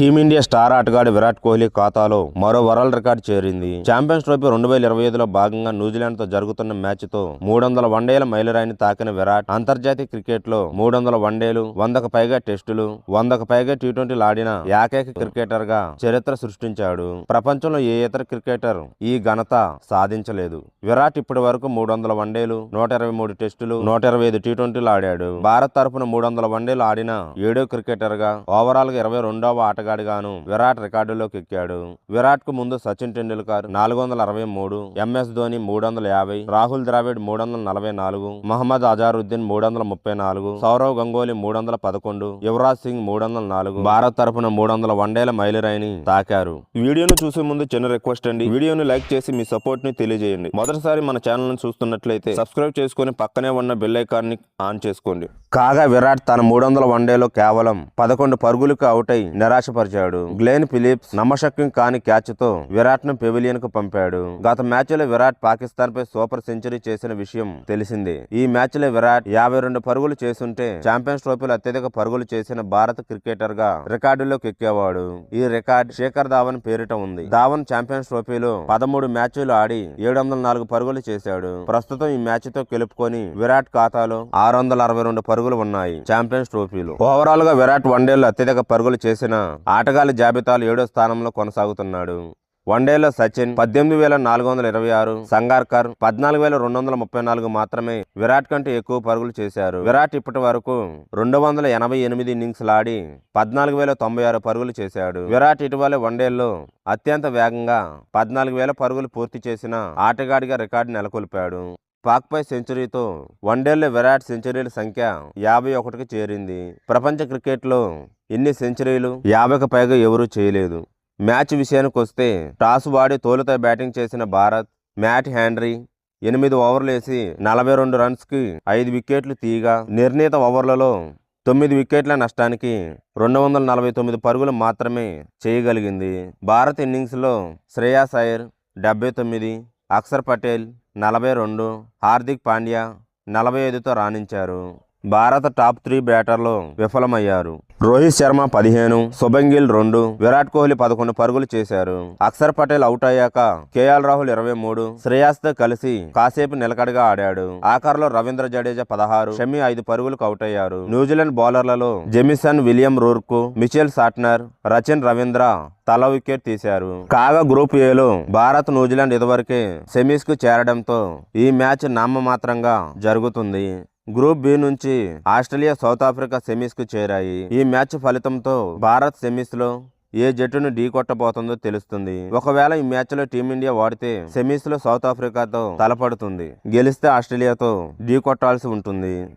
Team India star ఆటగాడు విరాట్ కోహ్లీ ఖాతాలో మరో వరల్డ్ రికార్డ్ చేరింది. ఛాంపియన్స్ ట్రోఫీ రెండు వేల ఇరవై ఐదులో భాగంగా న్యూజిలాండ్తో జరుగుతున్న మ్యాచ్తో మూడు వందల వన్డేల మైలురాయిని తాకిన విరాట్ అంతర్జాతీయ క్రికెట్లో మూడు వందల వన్డేలు వందకు పైగా టెస్టులు వందకు పైగా టీ ట్వంటీలు ఆడిన ఏకైక క్రికెటర్గా చరిత్ర సృష్టించాడు. ప్రపంచంలో ఏ ఇతర క్రికెటర్ ఈ ఘనత సాధించలేదు. విరాట్ ఇప్పటి వరకు మూడు వందల వన్డేలు నూట ఇరవై మూడు టెస్టులు నూట ఇరవై ఐదు టీ ట్వంటీలు ఆడాడు. భారత్ తరపున మూడు వందల వన్డేలు ఆడిన ఏడో క్రికెటర్గా ఓవరాల్గా ఇరవై రెండవ ఆటగాడిగాను విరాట్ రికార్డులోకి ఎక్కాడు విరాట్కు ముందు సచిన్ టెండూల్కర్ నాలుగు వందల అరవై మూడు ఎంఎస్ ధోని మూడు వందల యాభై రాహుల్ ద్రావిడ్ మూడు వందల నలభై నాలుగు మహమ్మద్ అజారుద్దీన్ మూడు వందల ముప్పై నాలుగు సౌరవ్ గంగోలీ మూడు వందల పదకొండు యువరాజ్ సింగ్ మూడు వందల నాలుగు భారత్ తరపున మూడు వందల వన్డేల మైలురాయిని తాకారు. వీడియోను చూసే ముందు చిన్న రిక్వెస్ట్ అండి వీడియోను లైక్ చేసి మీ సపోర్ట్ని తెలియజేయండి. మొదటిసారి మన ఛానల్ను చూస్తున్నట్లయితే సబ్స్క్రైబ్ చేసుకుని పక్కనే ఉన్న బెల్ ఐకాన్ని ఆన్ చేసుకోండి. కాగా విరాట్ తన మూడు వందల వన్డేలో కేవలం పదకొండు పరుగులకు అవుట్ అయి నిరాశపరిచాడు గ్లేన్ ఫిలిప్స్ నమ్మశక్యం కాని క్యాచ్తో విరాట్ను పెవిలియన్కు పంపాడు. గత మ్యాచ్లో విరాట్ పాకిస్తాన్ పై సూపర్ సెంచరీ చేసిన విషయం తెలిసింది. ఈ మ్యాచ్లో విరాట్ యాభై రెండు పరుగులు చేస్తుంటే ఛాంపియన్స్ ట్రోఫీలో అత్యధిక పరుగులు చేసిన భారత క్రికెటర్గా రికార్డులోకి ఎక్కేవాడు. ఈ రికార్డ్ శేఖర్ ధావన్ పేరిట ఉంది. ధావన్ ఛాంపియన్స్ ట్రోఫీలో పదమూడు మ్యాచ్లు ఆడి ఏడు వందల నాలుగు పరుగులు చేశాడు. ప్రస్తుతం ఈ మ్యాచ్తో గెలుపుకొని విరాట్ ఖాతాలో ఆరు వందల అరవై రెండు పరుగులు ఉన్నాయి ఛాంపియన్స్ ట్రోఫీలో. ఓవరాల్గా విరాట్ వన్డేలో అత్యధిక పరుగులు చేసిన ఆటగాళ్ళ జాబితాలో ఏడో స్థానంలో కొనసాగుతున్నాడు. వన్డేలో సచిన్ పద్దెనిమిది వేల నాలుగు వందల ఇరవై ఆరు సంగార్కర్ పద్నాలుగు వేల రెండు వందల ముప్పై నాలుగు మాత్రమే విరాట్ కంటే ఎక్కువ పరుగులు చేశారు. విరాట్ ఇప్పటి వరకు రెండు వందల ఎనభై ఎనిమిది ఇన్నింగ్స్లు ఆడి పద్నాలుగు వేల తొంభై ఆరు పరుగులు చేశాడు. విరాట్ ఇటీవల వన్డేల్లో అత్యంత వేగంగా పద్నాలుగు వేల పరుగులు పూర్తి చేసిన ఆటగాడిగా రికార్డు నెలకొల్పాడు. పాక్పై సెంచరీతో వన్డేల్లో విరాట్ సెంచరీల సంఖ్య యాభై ఒకటికి చేరింది. ప్రపంచ క్రికెట్లో ఎన్ని సెంచరీలు యాభైకి పైగా ఎవరూ చేయలేదు. మ్యాచ్ విషయానికి వస్తే టాస్ వాడి తోలుతో బ్యాటింగ్ చేసిన భారత్ మ్యాట్ హ్యాండ్రీ ఎనిమిది ఓవర్లు వేసి నలభై రెండు రన్స్కి ఐదు వికెట్లు తీయగా నిర్ణీత ఓవర్లలో తొమ్మిది వికెట్ల నష్టానికి రెండు వందల నలభై తొమ్మిది పరుగులు మాత్రమే చేయగలిగింది. భారత్ ఇన్నింగ్స్లో శ్రేయాస్ అయ్యర్ డెబ్బై తొమ్మిది అక్షర్ పటేల్ నలభై రెండు హార్దిక్ పాండ్యా నలభై ఐదుతో రాణించారు. భారత టాప్ త్రీ బ్యాటర్లు విఫలమయ్యారు. రోహిత్ శర్మ పదిహేను శుభంగిల్ రెండు విరాట్ కోహ్లీ పదకొండు పరుగులు చేశారు. అక్షర్ పటేల్ అవుట్ అయ్యాక కేఎల్ రాహుల్ ఇరవై మూడు శ్రేయాస్తో కలిసి కాసేపు నిలకడగా ఆడాడు. ఆఖరులో రవీంద్ర జడేజా పదహారు షమి ఐదు పరుగులకు అవుట్ అయ్యారు. న్యూజిలాండ్ బౌలర్లలో Jamieson William Rourke Mitchell Santner Rachin Ravindra తల వికెట్ తీశారు. కాగా గ్రూప్ ఏలో భారత్ న్యూజిలాండ్ ఇదివరకే సెమీస్కు చేరడంతో ఈ మ్యాచ్ నామమాత్రంగా జరుగుతుంది. గ్రూప్ బి నుంచి ఆస్ట్రేలియా సౌత్ ఆఫ్రికా సెమీస్కు చేరాయి. ఈ మ్యాచ్ ఫలితంతో భారత్ సెమీస్లో ఏ జట్టును ఢీ కొట్టబోతుందో తెలుస్తుంది. ఒకవేళ ఈ మ్యాచ్లో టీమిండియా వాడితే సెమీస్లో సౌత్ ఆఫ్రికాతో తలపడుతుంది. గెలిస్తే ఆస్ట్రేలియాతో ఢీ కొట్టాల్సి ఉంటుంది.